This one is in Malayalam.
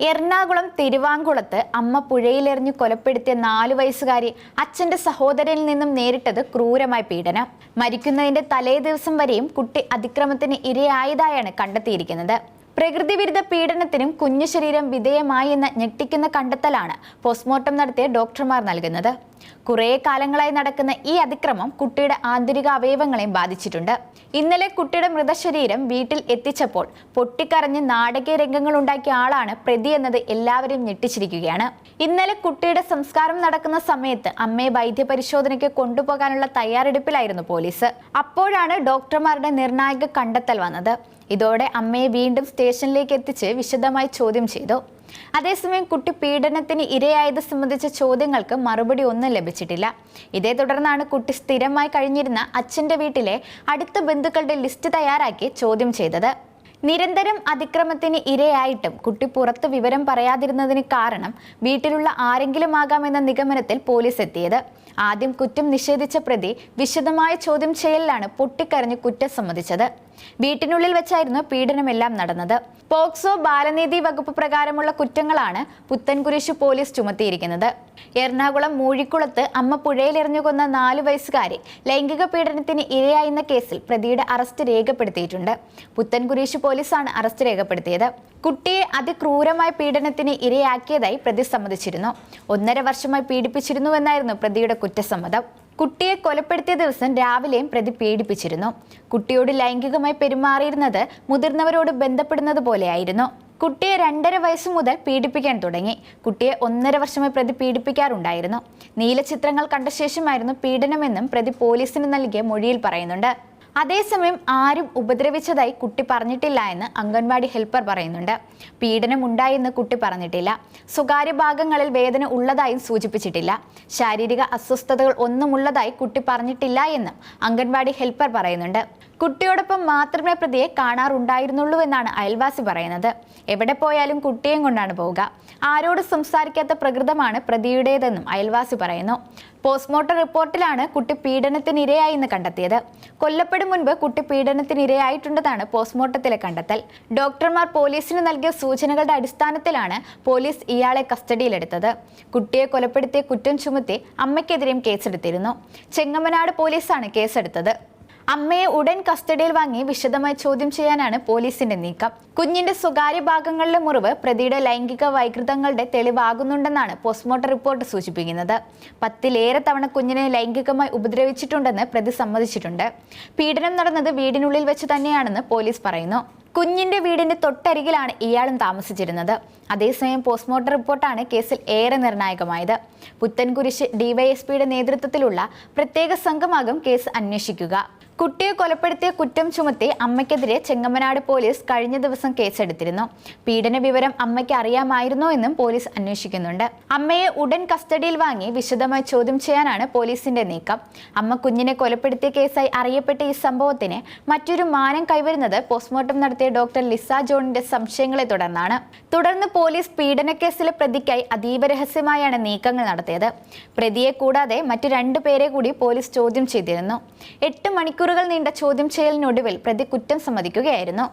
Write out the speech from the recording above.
എറണാകുളം തിരുവാങ്കുളത്ത് അമ്മ പുഴയിലെറിഞ്ഞ് കൊലപ്പെടുത്തിയ നാലു വയസ്സുകാരി അച്ഛന്റെ സഹോദരനിൽ നിന്നും നേരിട്ടത് ക്രൂരമായ പീഡനം. മരിക്കുന്നതിന്റെ തലേ ദിവസം വരെയും കുട്ടി അതിക്രമത്തിന് ഇരയായതായാണ് കണ്ടെത്തിയിരിക്കുന്നത്. പ്രകൃതിവിരുദ്ധ പീഡനത്തിനും കുഞ്ഞു ശരീരം വിധേയമായി എന്ന ഞെട്ടിക്കുന്ന കണ്ടെത്തലാണ് പോസ്റ്റ്മോർട്ടം നടത്തിയ ഡോക്ടർമാർ നൽകുന്നത്. കുറേ കാലങ്ങളായി നടക്കുന്ന ഈ അതിക്രമം കുട്ടിയുടെ ആന്തരിക അവയവങ്ങളെയും ബാധിച്ചിട്ടുണ്ട്. ഇന്നലെ കുട്ടിയുടെ മൃതശരീരം വീട്ടിൽ എത്തിച്ചപ്പോൾ പൊട്ടിക്കരഞ്ഞ് നാടകീയ രംഗങ്ങൾ ഉണ്ടാക്കിയ ആളാണ് പ്രതി എന്നത് എല്ലാവരെയും ഞെട്ടിച്ചിരിക്കുകയാണ്. ഇന്നലെ കുട്ടിയുടെ സംസ്കാരം നടക്കുന്ന സമയത്ത് അമ്മയെ വൈദ്യപരിശോധനയ്ക്ക് കൊണ്ടുപോകാനുള്ള തയ്യാറെടുപ്പിലായിരുന്നു പോലീസ്. അപ്പോഴാണ് ഡോക്ടർമാരുടെ നിർണായക കണ്ടെത്തൽ വന്നത്. ഇതോടെ അമ്മയെ വീണ്ടും സ്റ്റേഷനിലേക്ക് എത്തിച്ച് വിശദമായി ചോദ്യം ചെയ്തു. അതേസമയം കുട്ടി പീഡനത്തിന് ഇരയായത് സംബന്ധിച്ച ചോദ്യങ്ങൾക്ക് മറുപടി ഒന്നും ലഭിച്ചിട്ടില്ല. ഇതേ തുടർന്നാണ് കുട്ടി സ്ഥിരമായി കഴിഞ്ഞിരുന്ന അച്ഛന്റെ വീട്ടിലെ അടുത്ത ബന്ധുക്കളുടെ ലിസ്റ്റ് തയ്യാറാക്കി ചോദ്യം ചെയ്തത്. നിരന്തരം അതിക്രമത്തിന് ഇരയായിട്ടും കുട്ടി പുറത്ത് വിവരം പറയാതിരുന്നതിന് കാരണം വീട്ടിലുള്ള ആരെങ്കിലും ആകാമെന്ന നിഗമനത്തിൽ പോലീസ് എത്തിയത്. ആദ്യം കുറ്റം നിഷേധിച്ച പ്രതി വിശദമായ ചോദ്യം ചെയ്യലിലാണ് പൊട്ടിക്കരഞ്ഞ് കുറ്റം സമ്മതിച്ചത്. വീട്ടിനുള്ളിൽ വെച്ചായിരുന്നു പീഡനമെല്ലാം നടന്നത്. പോക്സോ ബാലനീതി വകുപ്പ് പ്രകാരമുള്ള കുറ്റങ്ങളാണ് പുത്തൻകുരിശ് പോലീസ് ചുമത്തിയിരിക്കുന്നത്. എറണാകുളം മൂഴിക്കുളത്ത് അമ്മ പുഴയിലെറിഞ്ഞു കൊന്ന നാലു വയസ്സുകാരി ലൈംഗിക പീഡനത്തിന് ഇരയായെന്ന കേസിൽ പ്രതിയുടെ അറസ്റ്റ് രേഖപ്പെടുത്തിയിട്ടുണ്ട്. പുത്തൻകുരിശ് പോലീസാണ് അറസ്റ്റ് രേഖപ്പെടുത്തിയത്. കുട്ടിയെ അതിക്രൂരമായ പീഡനത്തിന് ഇരയാക്കിയതായി പ്രതി സമ്മതിച്ചിരുന്നു. ഒന്നര വർഷമായി പീഡിപ്പിച്ചിരുന്നുവെന്നായിരുന്നു പ്രതിയുടെ കുറ്റസമ്മതം. കുട്ടിയെ കൊലപ്പെടുത്തിയ ദിവസം രാവിലെയും പ്രതി പീഡിപ്പിച്ചിരുന്നു. കുട്ടിയോട് ലൈംഗികമായി പെരുമാറിയിരുന്നത് മുതിർന്നവരോട് ബന്ധപ്പെടുന്നത് പോലെയായിരുന്നു. കുട്ടിയെ രണ്ടര വയസ്സ് മുതൽ പീഡിപ്പിക്കാൻ തുടങ്ങി. കുട്ടിയെ ഒന്നര വർഷമായി പ്രതി പീഡിപ്പിക്കാറുണ്ടായിരുന്നു. നീല ചിത്രങ്ങൾ കണ്ട ശേഷമായിരുന്നു പീഡനമെന്നും പ്രതി പോലീസിന് നൽകിയ മൊഴിയിൽ പറയുന്നുണ്ട്. അതേസമയം ആരും ഉപദ്രവിച്ചതായി കുട്ടി പറഞ്ഞിട്ടില്ല എന്ന് അംഗൻവാടി ഹെൽപ്പർ പറയുന്നുണ്ട്. പീഡനം ഉണ്ടായെന്ന് കുട്ടി പറഞ്ഞിട്ടില്ല. സ്വകാര്യ ഭാഗങ്ങളിൽ വേദന ഉള്ളതായും സൂചിപ്പിച്ചിട്ടില്ല. ശാരീരിക അസ്വസ്ഥതകൾ ഒന്നും ഉള്ളതായി കുട്ടി പറഞ്ഞിട്ടില്ല എന്ന് അംഗൻവാടി ഹെൽപ്പർ പറയുന്നുണ്ട്. കുട്ടിയോടൊപ്പം മാത്രമേ പ്രതിയെ കാണാറുണ്ടായിരുന്നുള്ളൂ എന്നാണ് അയൽവാസി പറയുന്നത്. എവിടെ പോയാലും കുട്ടിയെയും കൊണ്ടാണ് പോവുക. ആരോട് സംസാരിക്കാത്ത പ്രകൃതമാണ് പ്രതിയുടേതെന്നും അയൽവാസി പറയുന്നു. പോസ്റ്റ്മോർട്ടം റിപ്പോർട്ടിലാണ് കുട്ടി പീഡനത്തിനിരയായെന്ന് കണ്ടെത്തിയത്. കൊല്ലപ്പെടും മുൻപ് കുട്ടി പീഡനത്തിനിരയായിട്ടുണ്ടെന്നാണ് പോസ്റ്റ്മോർട്ടത്തിലെ കണ്ടെത്തൽ. ഡോക്ടർമാർ പോലീസിന് നൽകിയ സൂചനകളുടെ അടിസ്ഥാനത്തിലാണ് പോലീസ് ഇയാളെ കസ്റ്റഡിയിലെടുത്തത്. കുട്ടിയെ കൊലപ്പെടുത്തിയ കുറ്റം ചുമത്തി അമ്മയ്ക്കെതിരെയും കേസെടുത്തിരുന്നു. ചെങ്ങമനാട് പോലീസാണ് കേസെടുത്തത്. അമ്മയെ ഉടൻ കസ്റ്റഡിയിൽ വാങ്ങി വിശദമായി ചോദ്യം ചെയ്യാനാണ് പോലീസിന്റെ നീക്കം. കുഞ്ഞിന്റെ സ്വകാര്യ ഭാഗങ്ങളിലെ മുറിവ് പ്രതിയുടെ ലൈംഗിക വൈകൃതങ്ങളുടെ തെളിവാകുന്നുണ്ടെന്നാണ് പോസ്റ്റ്മോർട്ടം റിപ്പോർട്ട് സൂചിപ്പിക്കുന്നത്. പത്തിലേറെ തവണ കുഞ്ഞിനെ ലൈംഗികമായി ഉപദ്രവിച്ചിട്ടുണ്ടെന്ന് പ്രതി സമ്മതിച്ചിട്ടുണ്ട്. പീഡനം നടന്നത് വീടിനുള്ളിൽ വെച്ച് തന്നെയാണെന്ന് പോലീസ് പറയുന്നു. കുഞ്ഞിന്റെ വീടിന്റെ തൊട്ടരികിലാണ് ഇയാളും താമസിച്ചിരുന്നത്. അതേസമയം പോസ്റ്റ്മോർട്ടം റിപ്പോർട്ടാണ് കേസിൽ ഏറെ നിർണായകമായത്. പുത്തൻകുരിശ് ഡിവൈഎസ്പിയുടെ നേതൃത്വത്തിലുള്ള പ്രത്യേക സംഘമാകും കേസ് അന്വേഷിക്കുക. കുട്ടിയെ കൊലപ്പെടുത്തിയ കുറ്റം ചുമത്തി അമ്മയ്ക്കെതിരെ ചെങ്ങമ്മനാട് പോലീസ് കഴിഞ്ഞ ദിവസം കേസെടുത്തിരുന്നു. പീഡന വിവരം അമ്മയ്ക്ക് അറിയാമായിരുന്നോ എന്നും പോലീസ് അന്വേഷിക്കുന്നുണ്ട്. അമ്മയെ ഉടൻ കസ്റ്റഡിയിൽ വാങ്ങി വിശദമായി ചോദ്യം ചെയ്യാനാണ് പോലീസിന്റെ നീക്കം. അമ്മ കുഞ്ഞിനെ കൊലപ്പെടുത്തിയ കേസായി അറിയപ്പെട്ട ഈ സംഭവത്തിന് മറ്റൊരു മാനം കൈവരുന്നത് പോസ്റ്റ്മോർട്ടം നടത്തിയ ഡോക്ടർ ലിസ ജോണിന്റെ സംശയങ്ങളെ തുടർന്നാണ്. തുടർന്ന് പോലീസ് പീഡനക്കേസിലെ പ്രതിക്കായി അതീവ രഹസ്യമായാണ് നീക്കങ്ങൾ നടത്തിയത്. പ്രതിയെ കൂടാതെ മറ്റു രണ്ടു പേരെ കൂടി പോലീസ് ചോദ്യം ചെയ്തിരുന്നു. എട്ട് മണിക്കൂറുകൾ നീണ്ട ചോദ്യം ചെയ്യലിനൊടുവിൽ പ്രതി കുറ്റം സമ്മതിക്കുകയായിരുന്നു.